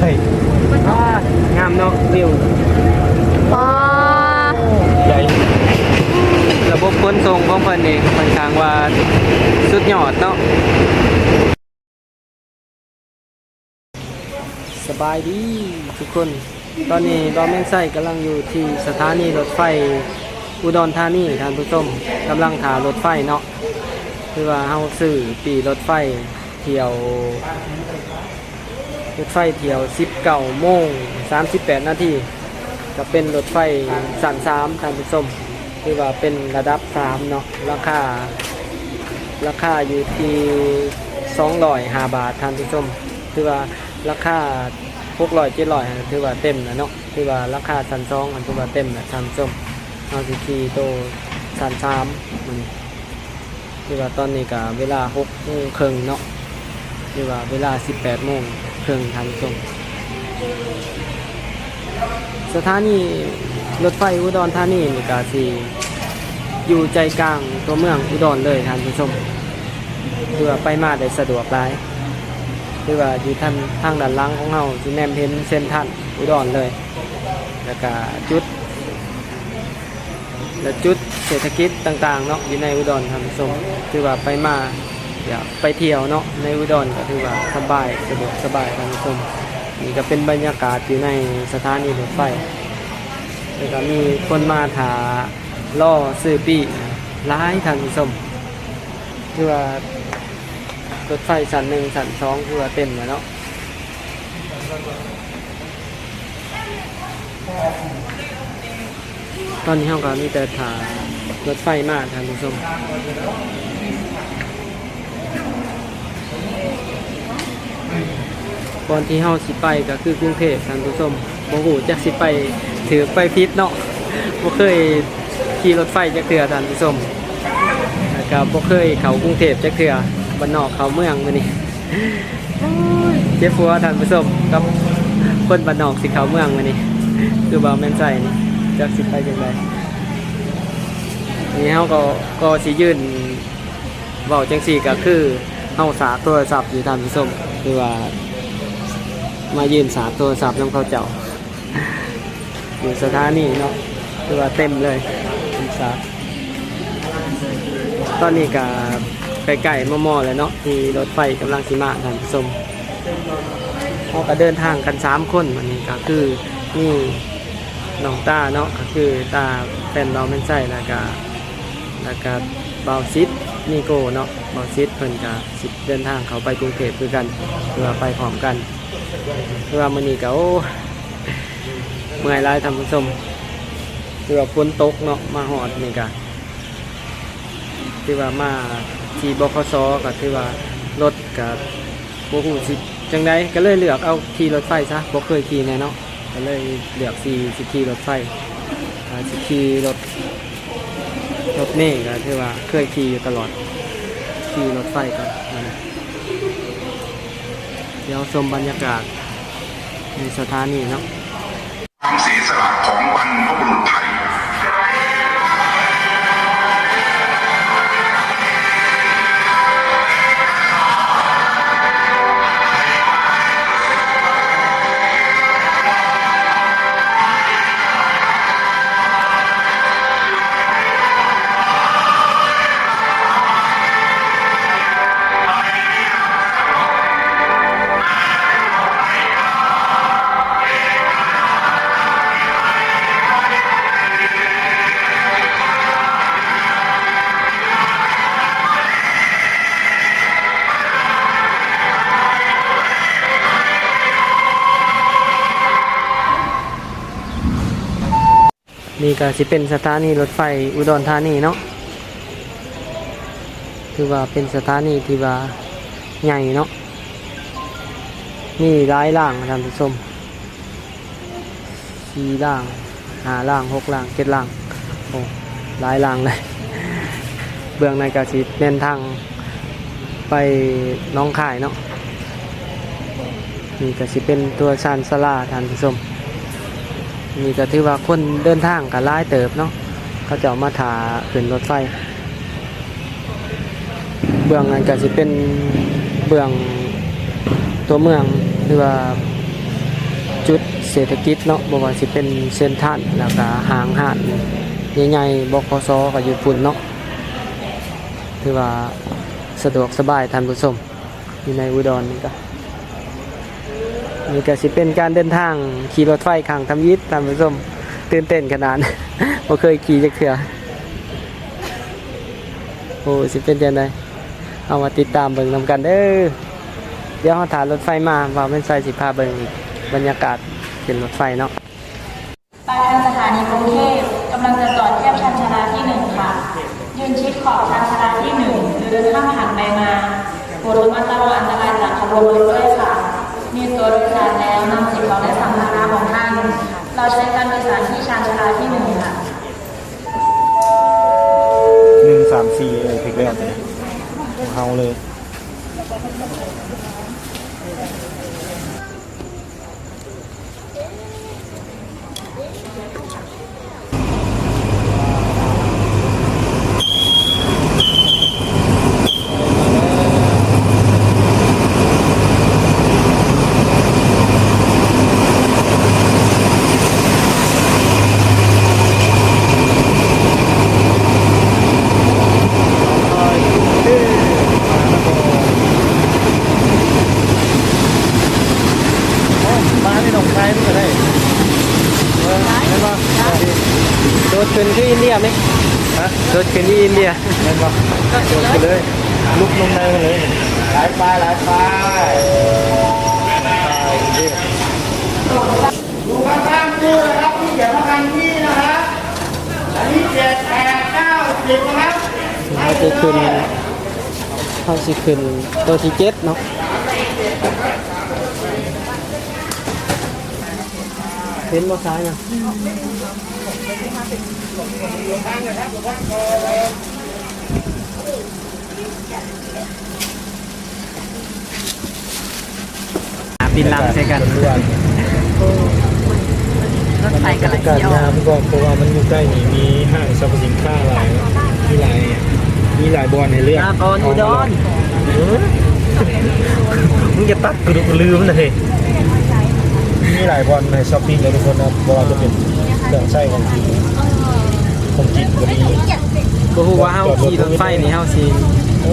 เลยอ่างามเนาะวิวอ๋อใหญ่ระบบขนส่งของเพิ่นนี่ค่อนข้างว่าสุดยอดเนาะสบายดีทุกคน ตอนนี้เราแม่งไส้กำลังอยู่ที่สถานีรถไฟอุดรธานีท่านผู้ชมกำลังถารถไฟเนาะคือว่าเฮาซื้อปีรถไฟเที่ยว รถไฟเที่ยว19โมง38 นาทีก็เป็นรถไฟสันสามทานผู้ชมคือว่าเป็นระดับสามเนาะราคา ราคาอยู่ที่205บาททานผู้ชมคือว่าราคา600 700ถือว่าเต็มนะเนาะคือว่าราคาสันสองอันถือว่าเต็มนะทานผู้ชมเอาสิขี่โตสันสามมันคือว่าตอนนี้ก็เวลา6โมงครึ่งเนาะคือว่าเวลา18โมง ครึ่งทานผู้ชมสถานีรถไฟอุดรธานีนี่ก็สิอยู่ใจกลางตัวเมืองอุดรเลยท่านผู้ชมเพื่อไปมาได้สะดวกหลายคือว่าอยู่ทางทางด้านล่างของเราสิแนมเห็นเส้นทันอุดรเลย แล้วก็จุด และจุดเศรษฐกิจต่างๆเนาะอยู่ในอุดรท่านผู้ชมคือว่าไปมา อยากไปเที่ยวเนาะในอุดรก็ถือว่าสบายสะดวกสบายท่านผู้ชมนี่ก็เป็นบรรยากาศอยู่ในสถานีรถไฟแล้วก็มีคนมาถาล่อซื้อปีร้ายทันผู้ชมคือว่ารถไฟสันหนึ่งสันสองคือว่าเต็มแล้วเนาะตอนนี้เราก็มีแต่ถารถไฟมาทันผู้ชม ก่อนที่เฮาสิไปก็คือกรุงเทพท่านผู้ชมบ่ฮู้จักสิไปถือไปพิษเนาะบ่เคยขี่รถไฟจักเทื่อท่านผู้ชมแล้วก็บ่เคยเข้ากรุงเทพจักเทื่อบ้านนอกเข้าเมืองมื้อนี้เจ็บหัวท่านผู้ชมกับคนบ้านนอกสิเข้าเมืองมื้อนี้คือบ่าแม่นใจนี่จักสิไปจังไดนี่เฮาก็ก็สิยื่นเว้าจังซี่ก็คือเฮาสาโทรศัพท์อยู่ท่านผู้ชมคือว่า มายืนสาบโทรศัพท์น้ำเขาเจ้า อยู่สถานีเนาะคือว่าเต็มเลยสาบตอนนี้ก็ไก่ๆมอๆเลยเนาะที่รถไฟกำลังสิมาท่านผู้ชมเขาก็เดินทางกันสามคนวันนี้ก็คือนี่น้องตาเนาะก็คือตาแฟนเราไม่ใช่แล้วก็แล้วก็เบาซิดนี่โกเนาะเบาซิดเพิ่นก็สิเดินทางเขาไปกรุงเทพคือกันเพื่อไปพร้อมกัน เพื่อมันนี่ก็โอ้เมื่อยหลายทำผู้ชมเพื่อฝนตกเนาะมาหอดนี่ก็ที่ว่ามาที่บคสก็ที่ว่ารถกับโบหูสิจังไดก็เลยเลือกเอาขี่รถไฟซะบ่เคยขี่แน่เนาะก็เลยเลือกสีสิขี่รถไฟสิขี่รถรถเมล์ก็ที่ว่าเคยขี่อยู่ตลอดขี่รถไฟกันนะ เดี๋ยวชมบรรยากาศในสถานีเนาะ ก็สิเป็นสถานีรถไฟอุดรธานีเนาะคือว่าเป็นสถานีที่ว่าใหญ่เนาะมีหลายล่างท่านผู้ชมสี่ล่างห้าล่างหกล่างเจ็ดล่างโอ้หลายล่างเลยเบื้องในกาสิเน้นทางไปน้องข่ายเนาะนี่ก็สิเป็นตัวชานสลาท่านผู้ชม นี่ก็ถือว่าคนเดินทางกับล่ายเติบเนาะเขาจะเอามาถาขึ้นรถไฟ เบื้องนั้นก็จะเป็นเบื้องตัวเมืองหรือว่าจุดเศรษฐกิจเนาะบ่ว่าสิเป็นเส้นทานแล้วก็หางหานใหญ่ๆบกสก็อยู่ปุ่นเนาะถือว่าสะดวกสบายท่านผู้ชมอยู่ในอุดรนี่ก็ นี่ก็สิเป็นการเดินทางขี่รถไฟข้างทำยิดท่านผู้ชมตื่นเต้นขนาดบ่เคยขี่จักเทื่อโอ้สิเป็นจังไดเอามาติดตามเบิ่งนำกันเด้อเดี๋ยวเราถ่ายรถไฟมาว่าเป็นไฟสิพาเบิ่งบรรยากาศเป็นรถไฟเนาะไปทางสถานีกรุงเทพกำลังจะจอดเทียบชานชาลาที่หนึ่งค่ะ ยืนชิดขอบชานชาลาที่หนึ่งหรือเดินข้ามผ่านไปมาโปรดระมัดระวังอันตรายจากขบวนรถด้วยค่ะ มีตัวโดยสารแล้วนำสิ่งของและสัมภาระของท่าน เราใช้การโดยสารที่ชานชาลาที่หนึ่งค่ะหนึ่งสามสี่เออพลิกแล้วแต่ของเฮาเลย มาไม่ต้องใช้ก็ได้เออได้ปะ โดดขึ้นที่อินเดียไหม ฮะ โดดขึ้นที่อินเดีย ได้ปะโดดไปเลย ลุกลงในมาเลยหลายปลายหลายปลายนี่ ดูข้างๆตู้นะครับที่เขียนว่าคันที่นะครับ อันนี้เจ็ดแปดเก้าสิบนะครับ เขาจะขึ้นเขา สิขึ้นตัวที่เจ็ดเนาะเห็นบ่ซ้ายนะบินลำใช่กันรถไฟกำลังการเที่ยวงานก็เพราะว่ามันอยู่ใกล้นี่มีห้างสรรพสินค้าหลายมีหลายมีหลายบอลในเรื่องนาคอนอุดรเออ มึงจะตัดกระดูกลืมเลยมีหลายบอลในช้อปปิ้งเลยทุกคนนะบอลจะเป็นเครื่องใช้ของจีนของจีนก็มีก็ฮู้ว่าเฮาขี่รถไฟนี่เฮาสิ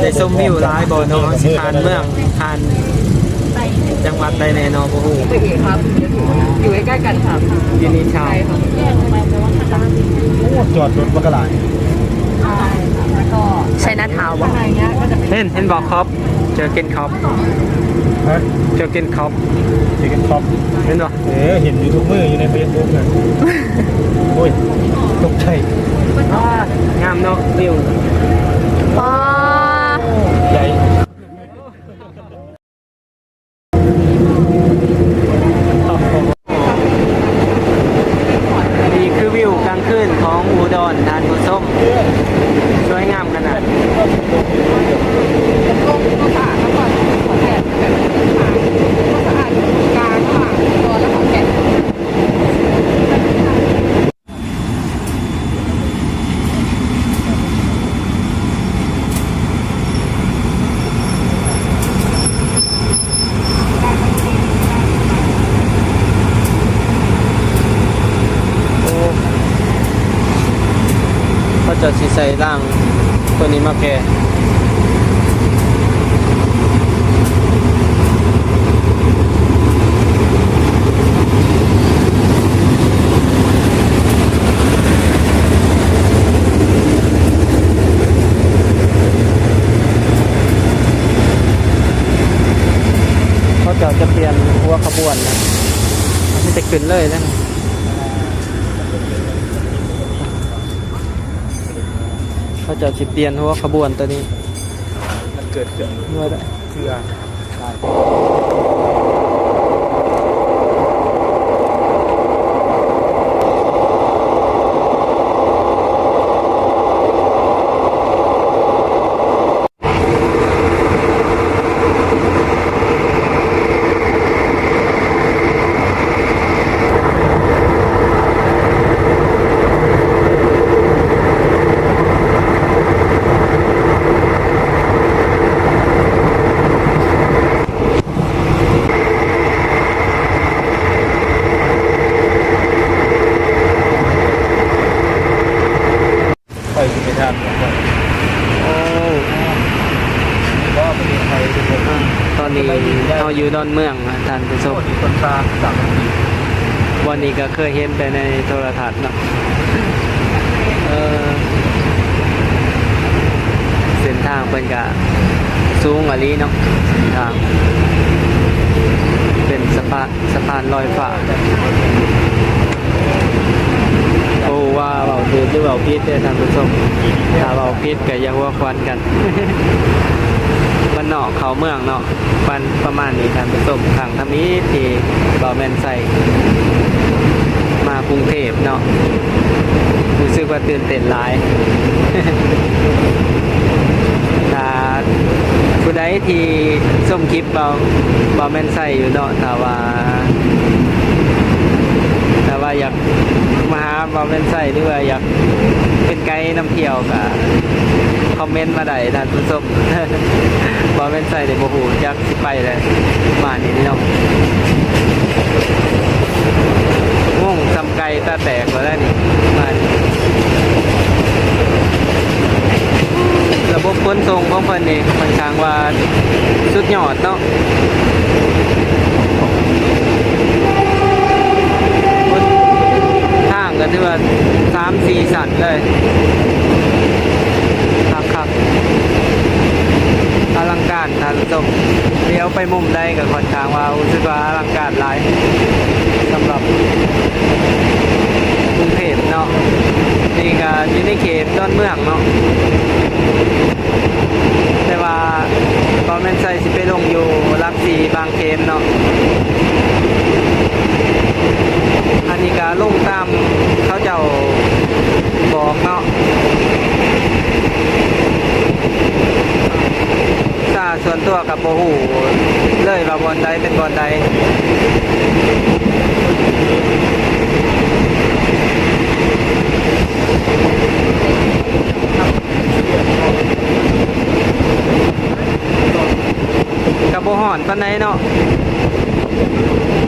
ได้ชมวิวหลายบ่เนาะเฮาสิผ่านเมืองผ่านจังหวัดใดแน่เนอนบ่ฮู้ครับ อยู่ใกล้ๆกันครับอยู่นี่ชาวโอ้จอดรถมากระหลาย ใช้หน้าเท้าบ่เห็นเห็นบอกครับ เจอเกนคอปฮะเจอเกนคอปเด็กท็อปเห็นบ่เอ๋เห็นอยู่ทุกมืออยู่ในเฟซบุ๊กนะโอ้ยตกใจงามเนาะวิวอ๋อใหญ่ นี่คือวิวกลางคืนของอุดรทานผู้ชมสวยงามขนาด โอ้เขาจะสิใส่ร่างตัวนี้มาแก่เขาจะจะเปลี่ยนหัวขบวนนะมันจะขึ้นเลยนะ เขา จะสิเปลี่ยนหัวขบวนตัวนี้ มันเกิดเกิดเมื่อได้เครือ อยู่ดอนเมืองนะท่านผู้ชมที่คนตาสักวันนี้ก็เคยเห็นแต่ในโทรทัศน์เนาะเออเส้นทางเป็นกะสูงอลีเนาะเส้นทาง เป็นสะพานสะพานลอยฟ้าโอ้ว่าเบาถือหรือเบาพิษเด้อท่านผู้ชมถ้าเบาพิษก็อย่าหัวควันกัน มันนอกเขาเมืองเนาะปันประมาณนี้ท่านผู้ชมทางทำนี้ที่บาแมนใส่มากรุงเทพเนาะรู้สึกว่าตื่นเต้นหลายถ้าผู้ใดที่ส้มคลิปเบาเบาแมนใส่อยู่เนาะถ้าว่าถ้าว่าอยากมาหาเบาแมนใส่หรือว่าอยากเป็นไกด์นำเที่ยวก็คอมเมนต์มาได้ท่านผู้ชม บาแม่นใส่เดี๋ยวโมโหจักสิไปเลยมานี่เนาะง่วงจำไก่ตาแตกแล้วนี่มานระบบขนส่งของเพิ่นนี่ค่อนข้างว่าสุดยอดเนาะทางก็ถือว่าสามสี่สันเลยครับครับ อลังการท่านผู้ชมเลี้ยวไปมุมใดก็ค่อนข้างว่ารู้สึกว่าอลังการหลายสำหรับกรุงเทพเนาะนี่ก็อยู่ในเขตดอนเมืองเนาะแต่ว่าตอนแม่นใส่สิไปลงอยู่รักสีบางเขนเนาะอันนี้ก็ลงตามเขาเจ้าบอกเนาะ ถ้าส่วนตัวกับโบหูเลยว่าบอลใดเป็นบอลใดกับโบหอนปานใดเนาะ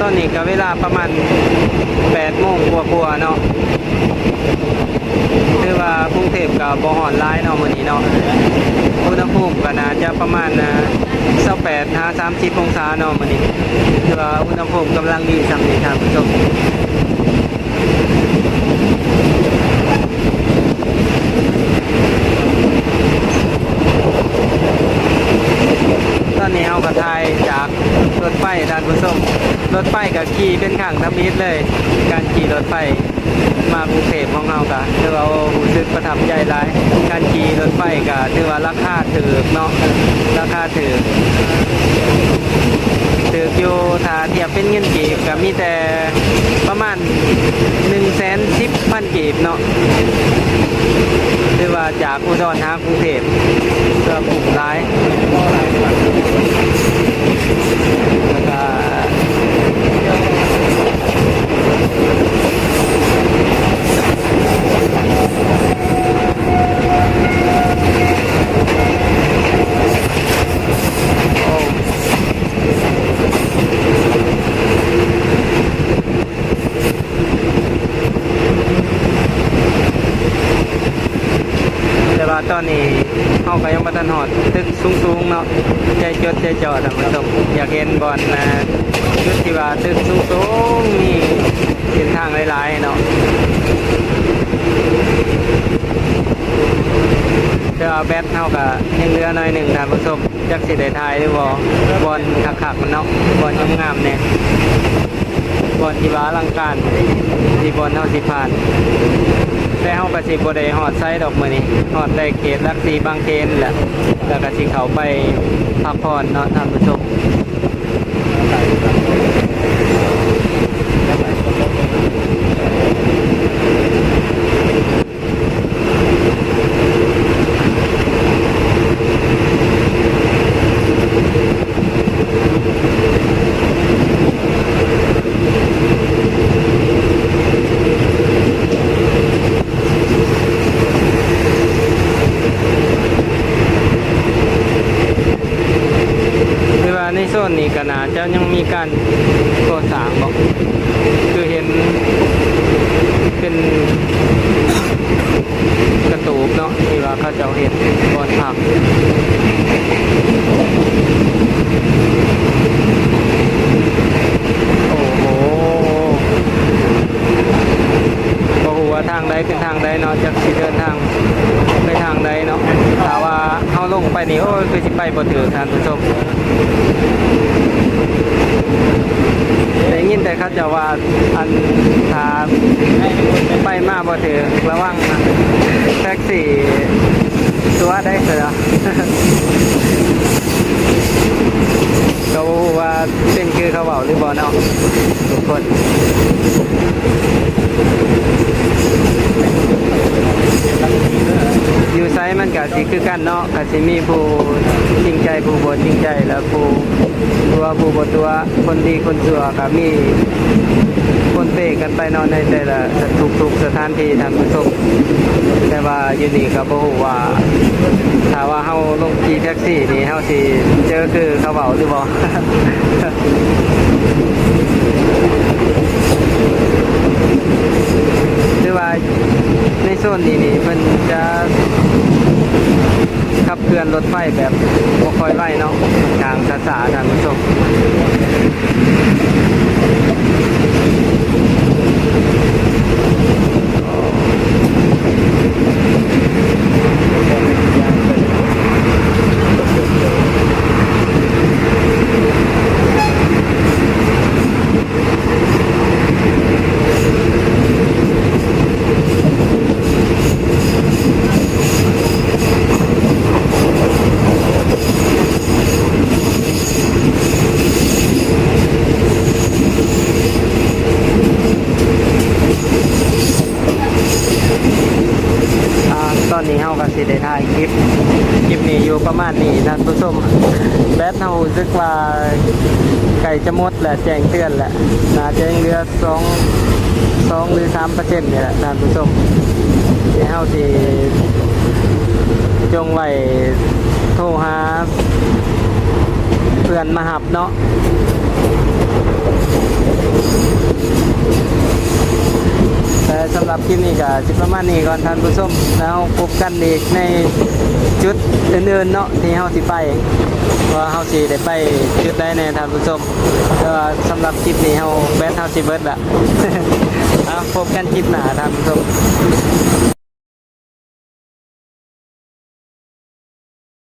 ตอนนี้ก็เวลาประมาณ8โมงกว่าๆเนาะ คือว่ากรุงเทพกับโบหอนร้ายเนาะมื้อนี้เนาะอุณหภูมิก็น่าจะประมาณนะ28หา30องศาเนาะมื้อนี้คือว่าอุณหภูมิกำลังดีสำนี้ท่านผู้ชมตอนนี้เอากระทายจากรถไฟท่านผู้ชมรถไฟกับขี่เป็นข้างทมิตรเลย การขี่รถไฟ มากรุงเทพของเรากะถือว่ารู้สึกประทับใจหลายการขี่รถไฟกะถือว่าราคาถือเนาะราคาถือถืออยู่ถ้าเทียบเป็นเงินกีบก็มีแต่ประมาณ1นึ่งแสนสิบพันกีบเนาะถือว่าจากอุดรหากรุงเทพเพื่อกลุ่มร้าย แล้วก็โอ้แต่ว่าตอนนี้เขาก็ยังบัทันหอดตึกสูงๆเนาะใจจดใจจ่อท่านผู้ชมอยากเห็นบอลนะจุดที่ว่า ตึกสูงๆนี่เส้นทางหลายๆเนาะแต่ว่าแบตเท่ากับยังเหลือหน่อยหนึ่งท่านผู้ชมจักสิได้ทายหรือบ่บอลคักๆมันเนาะบอลงามๆเนี่ยบอลที่ว่าลังการที่บอลเท่าสิผ่านแต่เฮาก็สิบ่ได้ฮอดไซดอกมื้อนี้ฮอดได้เขตลักสีบางเขนแหละแล้วก็สิเข้าไปพักผ่อนเนาะท่านผู้ชมคือว่าในโซนนี้ก็น่าจะยังมีการก่อสร้างบ่คือเห็นเป็นกระตูบ เนาะที่ว่าเขาเจ้าเฮ็ดบอนผัก เป็นทางใดเนาะจากสิเดินทางไปทางใดเนาะถ้าว่าเฮาลงไปนี่โอ้ยคือสิไปบ่ถึงท่านผู้ชมได้ยินแต่เขาจะว่าอันถ้าไปมาบ่ถึงระวังนะแท็กซี่ตัวได้เถอะ เขาว่าเป็นคือเขาเบาหรือบอเนาะทุกคนอยู่ไซมันกับสิคือกันเนาะกับสิมีผู้จริงใจผู้บจริงใจแล้วผู้ตัวผู้บตัวคนดีคนชั่วกับมีคนเปกันไปนอนในแต่ละทุกๆสถานที่ทางผู้ชมแต่ว่าอยู่นี่ก็บ่ฮู้ว่าถ้าว่าเฮาลงขี่แท็กซี่นี่เฮาสิเจอคือเขาเบาหรือบ่ คือว่าในโซนนี้นี่มันจะขับเคลื่อน รถไฟแบบบ่ค่อยไวเนาะกลางสาสาท่านผู้ชม อ่าตอนนี้เฮาก็สิได้ถ่ายคลิป คลิปนี้อยู่ประมาณนี้ท่านผู้ชมแบตเฮารู้สึกว่าไก่จะห มดแหละแจ้งเตือนแหละน่าจะยังเหลือ2 2หรือ3%นี่แหละท่านผู้ชมที่เฮาสิจงไว้โทรหา เพื่อนมาหับเนาะแต่สำหรับคลิปนี้ก็สิประมาณนี้ก่อนท่านผู้ชมแล้วพบกันอีกในจุดอื่นๆเนาะที่เฮาสิไปว่าเฮาสิได้ไปจุดใดในท่านผู้ชมแต่ว่าสำหรับคลิปนี้เฮาแบทเฮาสิเบิดละ เอาพบกันคลิปหน้าท่านผู้ชม